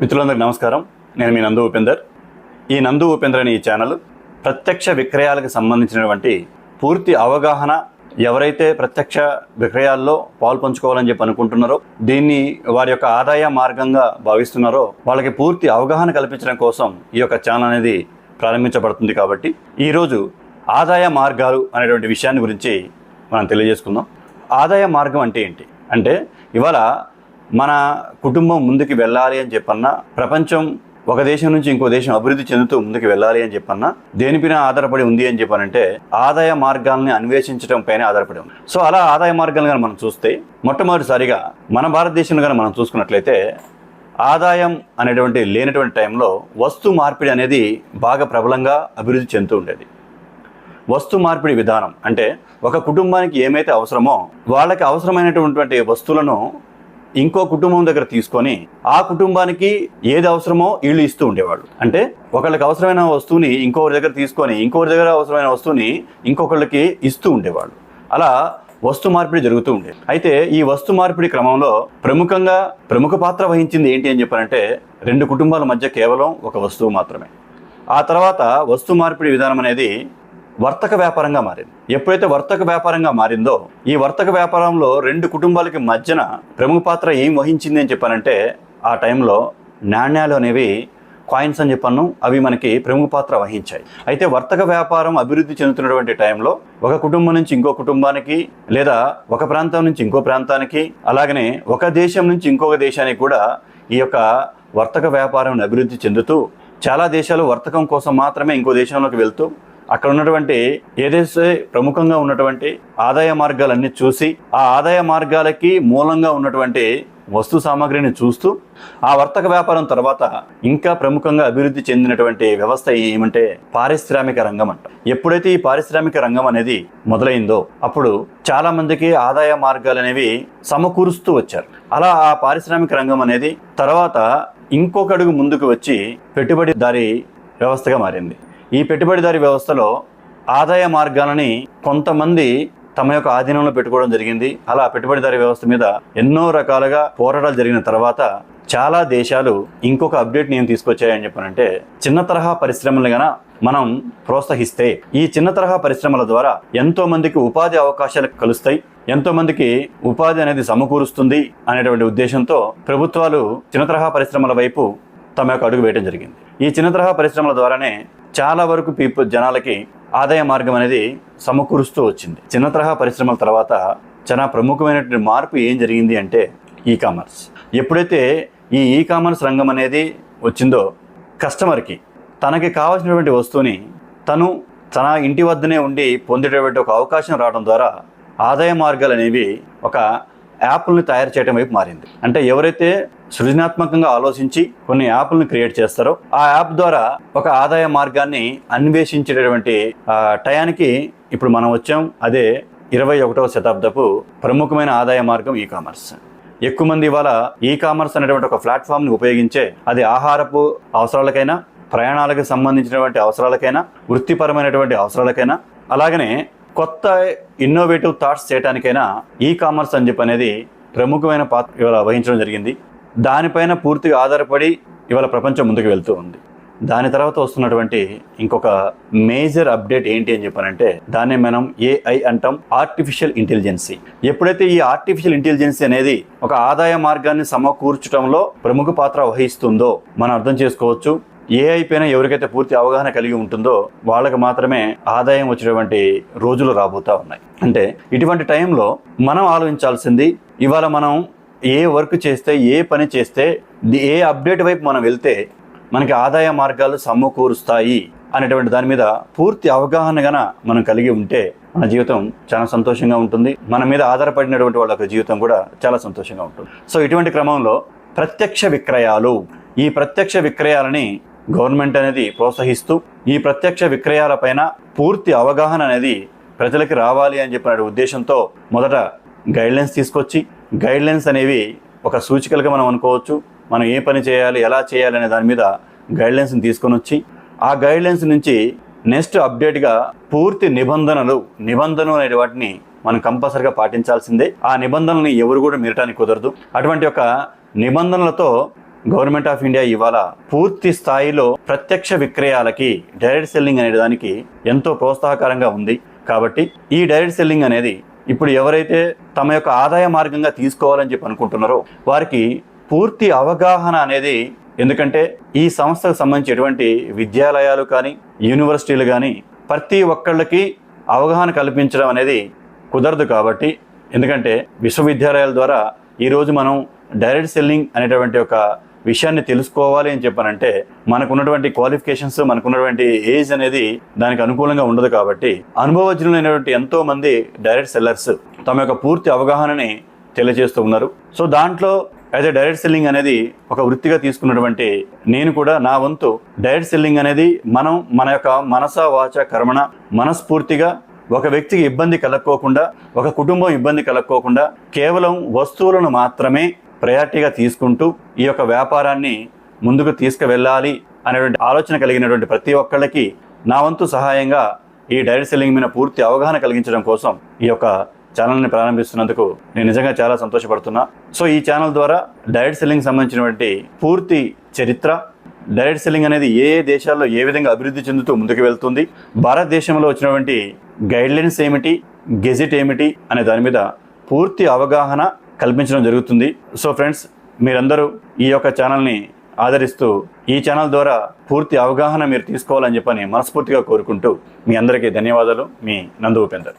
మిత్రులందరికీ నమస్కారం. నేను మీ నందు ఉపేందర్. ఈ నందు ఉపేందర్ అనే ఈ ఛానల్ ప్రత్యక్ష విక్రయాలకు సంబంధించినటువంటి పూర్తి అవగాహన ఎవరైతే ప్రత్యక్ష విక్రయాల్లో పాల్పంచుకోవాలని చెప్పి అనుకుంటున్నారో దీన్ని వారి యొక్క ఆదాయ మార్గంగా భావిస్తున్నారో వాళ్ళకి పూర్తి అవగాహన కల్పించడం కోసం ఈ యొక్క ఛానల్ అనేది ప్రారంభించబడుతుంది కాబట్టి ఈరోజు ఆదాయ మార్గాలు అనేటువంటి విషయాన్ని గురించి మనం తెలియజేసుకుందాం. ఆదాయ మార్గం అంటే ఏంటి? అంటే ఇవాళ మన కుటుంబం ముందుకు వెళ్ళాలి అని చెప్పన్నా ప్రపంచం ఒక దేశం నుంచి ఇంకో దేశం అభివృద్ధి చెందుతూ ముందుకు వెళ్ళాలి అని చెప్పన్నా దేనిపైన ఆధారపడి ఉంది అని చెప్పానంటే ఆదాయ మార్గాల్ని అన్వేషించడం పైన ఆధారపడి ఉంది. సో అలా ఆదాయ మార్గాలను కానీ మనం చూస్తే మొట్టమొదటిసారిగా మన భారతదేశంలో కానీ మనం చూసుకున్నట్లయితే ఆదాయం అనేటువంటి లేనటువంటి టైంలో వస్తు మార్పిడి అనేది బాగా ప్రబలంగా అభివృద్ధి చెందుతూ ఉండేది. వస్తు మార్పిడి విధానం అంటే ఒక కుటుంబానికి ఏమైతే అవసరమో వాళ్ళకి అవసరమైనటువంటి వస్తువులను ఇంకో కుటుంబం దగ్గర తీసుకొని ఆ కుటుంబానికి ఏది అవసరమో వీళ్ళు ఇస్తూ ఉండేవాళ్ళు. అంటే ఒకళ్ళకి అవసరమైన వస్తువుని ఇంకొకరి దగ్గర తీసుకొని ఇంకొకరి దగ్గర అవసరమైన వస్తువుని ఇంకొకళ్ళకి ఇస్తూ ఉండేవాళ్ళు. అలా వస్తు మార్పిడి జరుగుతూ ఉండేది. అయితే ఈ వస్తు మార్పిడి క్రమంలో ప్రముఖంగా ప్రముఖ పాత్ర వహించింది ఏంటి అని చెప్పారంటే రెండు కుటుంబాల మధ్య కేవలం ఒక వస్తువు మాత్రమే. ఆ తర్వాత వస్తు మార్పిడి విధానం అనేది వర్తక వ్యాపారంగా మారింది. ఎప్పుడైతే వర్తక వ్యాపారంగా మారిందో ఈ వర్తక వ్యాపారంలో రెండు కుటుంబాలకి మధ్యన ప్రముఖ పాత్ర ఏం వహించింది అని చెప్పానంటే ఆ టైంలో నాణ్యాలు అనేవి కాయిన్స్ అని చెప్పాను అవి మనకి ప్రముఖ పాత్ర వహించాయి. అయితే వర్తక వ్యాపారం అభివృద్ధి చెందుతున్నటువంటి టైంలో ఒక కుటుంబం నుంచి ఇంకో కుటుంబానికి లేదా ఒక ప్రాంతం నుంచి ఇంకో ప్రాంతానికి అలాగనే ఒక దేశం నుంచి ఇంకొక దేశానికి కూడా ఈ యొక్క వర్తక వ్యాపారం అభివృద్ధి చెందుతూ చాలా దేశాలు వర్తకం కోసం మాత్రమే ఇంకో దేశంలోకి వెళ్తూ అక్కడ ఉన్నటువంటి ఏదైతే ప్రముఖంగా ఉన్నటువంటి ఆదాయ మార్గాలన్నీ చూసి ఆ ఆదాయ మార్గాలకి మూలంగా ఉన్నటువంటి వస్తు సామాగ్రిని చూస్తూ ఆ వర్తక వ్యాపారం తర్వాత ఇంకా ప్రముఖంగా అభివృద్ధి చెందినటువంటి వ్యవస్థ ఏమంటే పారిశ్రామిక రంగం అంట. ఎప్పుడైతే ఈ పారిశ్రామిక రంగం అనేది మొదలైందో అప్పుడు చాలా మందికి ఆదాయ మార్గాలు అనేవి సమకూరుస్తూ వచ్చారు. అలా ఆ పారిశ్రామిక రంగం అనేది తర్వాత ఇంకొక అడుగు ముందుకు వచ్చి పెట్టుబడిదారి వ్యవస్థగా మారింది. ఈ పెట్టుబడిదారి వ్యవస్థలో ఆదాయ మార్గాలని కొంతమంది తమ యొక్క ఆధీనంలో పెట్టుకోవడం జరిగింది. అలా పెట్టుబడిదారి వ్యవస్థ మీద ఎన్నో రకాలుగా పోరాటాలు జరిగిన తర్వాత చాలా దేశాలు ఇంకొక అప్డేట్ నేను తీసుకొచ్చాయని చెప్పనంటే చిన్న తరహా పరిశ్రమలు గన మనం ప్రోత్సహిస్తే ఈ చిన్న తరహా పరిశ్రమల ద్వారా ఎంతో మందికి ఉపాధి అవకాశాలు కలుస్తాయి. ఎంతో మందికి ఉపాధి అనేది సమకూరుస్తుంది అనేటువంటి ఉద్దేశంతో ప్రభుత్వాలు చిన్న తరహా పరిశ్రమల వైపు తమ యొక్క అడుగు వేయడం జరిగింది. ఈ చిన్న తరహా పరిశ్రమల ద్వారానే చాలా వరకు పీపుల్ జనాలకి ఆదాయ మార్గం అనేది సమకూరుస్తూ వచ్చింది. చిన్న తరహా పరిశ్రమల తర్వాత చాలా ప్రముఖమైనటువంటి మార్పు ఏం జరిగింది అంటే ఈ కామర్స్ ఎప్పుడైతే ఈ ఈ కామర్స్ రంగం అనేది వచ్చిందో కస్టమర్కి తనకి కావాల్సినటువంటి వస్తువుని తను తన ఇంటి వద్దనే ఉండి పొందేటటువంటి ఒక అవకాశం రావడం ద్వారా ఆదాయ మార్గాలు అనేవి ఒక యాప్లను తయారు చేయడం వైపు మారింది. అంటే ఎవరైతే సృజనాత్మకంగా ఆలోచించి కొన్ని యాప్లను క్రియేట్ చేస్తారు. ఆ యాప్ ద్వారా ఒక ఆదాయ మార్గాన్ని అన్వేషించేటటువంటి ఆ, టయానికి ఇప్పుడు మనం వచ్చాం. అదే ఇరవై ఒకటవ శతాబ్దపు ప్రముఖమైన ఆదాయ మార్గం ఈ కామర్స్ ఎక్కువ మంది ఇవాళ ఈ కామర్స్ అనేటువంటి ఒక ప్లాట్ఫామ్ని ఉపయోగించే అది ఆహారపు అవసరాలకైనా ప్రయాణాలకు సంబంధించినటువంటి అవసరాలకైనా వృత్తిపరమైనటువంటి అవసరాలకైనా అలాగనే కొత్త ఇన్నోవేటివ్ థాట్స్ చేయడానికైనా ఈ కామర్స్ అని చెప్పి అనేది ప్రముఖమైన పాత్ర ఇవాళ వహించడం జరిగింది. దానిపైన పూర్తిగా ఆధారపడి ఇవాళ ప్రపంచం ముందుకు వెళ్తూ ఉంది. దాని తర్వాత వస్తున్నటువంటి ఇంకొక మేజర్ అప్డేట్ ఏంటి అని చెప్పానంటే దాన్ని మనం ఏఐ అంటాం ఆర్టిఫిషియల్ ఇంటెలిజెన్సీ ఎప్పుడైతే ఈ ఆర్టిఫిషియల్ ఇంటెలిజెన్సీ అనేది ఒక ఆదాయ మార్గాన్ని సమకూర్చడంలో ప్రముఖ పాత్ర వహిస్తుందో మనం అర్థం చేసుకోవచ్చు ఏఐ పైన ఎవరికైతే పూర్తి అవగాహన కలిగి ఉంటుందో వాళ్ళకి మాత్రమే ఆదాయం వచ్చేటువంటి రోజులు రాబోతా ఉన్నాయి. అంటే ఇటువంటి టైంలో మనం ఆలోచించాల్సింది ఇవాళ మనం ఏ వర్క్ చేస్తే ఏ పని చేస్తే ది- ఏ అప్డేట్ వైపు మనం వెళ్తే మనకి ఆదాయ మార్గాలు సమకూరుస్తాయి అనేటువంటి దాని మీద పూర్తి అవగాహన గన మనం కలిగి ఉంటే మన జీవితం చాలా సంతోషంగా ఉంటుంది. మన మీద ఆధారపడినటువంటి వాళ్ళ జీవితం కూడా చాలా సంతోషంగా ఉంటుంది. సో ఇటువంటి క్రమంలో ప్రత్యక్ష విక్రయాలు. ఈ ప్రత్యక్ష విక్రయాలని గవర్నమెంట్ అనేది ప్రోత్సహిస్తూ ఈ ప్రత్యక్ష విక్రయాలపైన పూర్తి అవగాహన అనేది ప్రజలకి రావాలి అని చెప్పిన ఉద్దేశంతో మొదట గైడ్లైన్స్ తీసుకొచ్చి గైడ్లైన్స్ అనేవి ఒక సూచికలుగా మనం అనుకోవచ్చు. మనం ఏ పని చేయాలి ఎలా చేయాలి అనే దాని మీద గైడ్లైన్స్ని తీసుకొని వచ్చి ఆ గైడ్లైన్స్ నుంచి నెక్స్ట్ అప్డేట్గా పూర్తి నిబంధనలు నిబంధనలు అనే వాటిని మనం కంపల్సరిగా పాటించాల్సిందే. ఆ నిబంధనల్ని ఎవరు కూడా మీరటానికి కుదరదు. అటువంటి ఒక నిబంధనలతో గవర్నమెంట్ ఆఫ్ ఇండియా ఇవాళ పూర్తి స్థాయిలో ప్రత్యక్ష విక్రయాలకి డైరెక్ట్ సెల్లింగ్ అనే దానికి ఎంతో ప్రోత్సాహకరంగా ఉంది. కాబట్టి ఈ డైరెక్ట్ సెల్లింగ్ అనేది ఇప్పుడు ఎవరైతే తమ యొక్క ఆదాయ మార్గంగా తీసుకోవాలని చెప్పి అనుకుంటున్నారో వారికి పూర్తి అవగాహన అనేది ఎందుకంటే ఈ సంస్థకు సంబంధించి ఎటువంటి విద్యాలయాలు కానీ యూనివర్సిటీలు కానీ ప్రతి ఒక్కళ్ళకి అవగాహన కల్పించడం అనేది కుదరదు కాబట్టి ఎందుకంటే విశ్వవిద్యాలయాల ద్వారా ఈరోజు మనం డైరెక్ట్ సెల్లింగ్ అనేటువంటి ఒక విషయాన్ని తెలుసుకోవాలి అని చెప్పానంటే మనకున్నటువంటి క్వాలిఫికేషన్స్ మనకున్నటువంటి ఏజ్ అనేది దానికి అనుకూలంగా ఉండదు కాబట్టి అనుభవజ్ఞులైనటువంటి ఎంతో మంది డైరెక్ట్ సెల్లర్స్ తమ యొక్క పూర్తి అవగాహనని తెలియజేస్తూ ఉన్నారు. సో దాంట్లో యాజ్ ఎ డైరెక్ట్ సెల్లింగ్ అనేది ఒక వృత్తిగా తీసుకున్నటువంటి నేను కూడా నా వంతు డైరెక్ట్ సెల్లింగ్ అనేది మనం మన యొక్క మనస వాచ కర్మణ మనస్ఫూర్తిగా ఒక వ్యక్తికి ఇబ్బంది కలక్కోకుండా ఒక కుటుంబం ఇబ్బంది కలక్కోకుండా కేవలం వస్తువులను మాత్రమే ప్రయారిటీగా తీసుకుంటూ ఈ యొక్క వ్యాపారాన్ని ముందుకు తీసుకువెళ్ళాలి అనేటువంటి ఆలోచన కలిగినటువంటి ప్రతి ఒక్కళ్ళకి నా వంతు సహాయంగా ఈ డైరెక్ట్ సెల్లింగ్ మీద పూర్తి అవగాహన కలిగించడం కోసం ఈ యొక్క ఛానల్ని ప్రారంభిస్తున్నందుకు నేను నిజంగా చాలా సంతోషపడుతున్నా. సో ఈ ఛానల్ ద్వారా డైరెక్ట్ సెల్లింగ్ సంబంధించినటువంటి పూర్తి చరిత్ర డైరెక్ట్ సెల్లింగ్ అనేది ఏ ఏ దేశాల్లో ఏ విధంగా అభివృద్ధి చెందుతూ ముందుకు వెళ్తుంది భారతదేశంలో వచ్చినటువంటి గైడ్లైన్స్ ఏమిటి గెజిట్ ఏమిటి అనే దాని మీద పూర్తి అవగాహన కల్పించడం జరుగుతుంది. సో ఫ్రెండ్స్ మీరందరూ ఈ యొక్క ఛానల్ని ఆదరిస్తూ ఈ ఛానల్ ద్వారా పూర్తి అవగాహన మీరు తీసుకోవాలని చెప్పని మనస్ఫూర్తిగా కోరుకుంటూ మీ అందరికీ ధన్యవాదాలు. మీ నందు ఉపేందర్.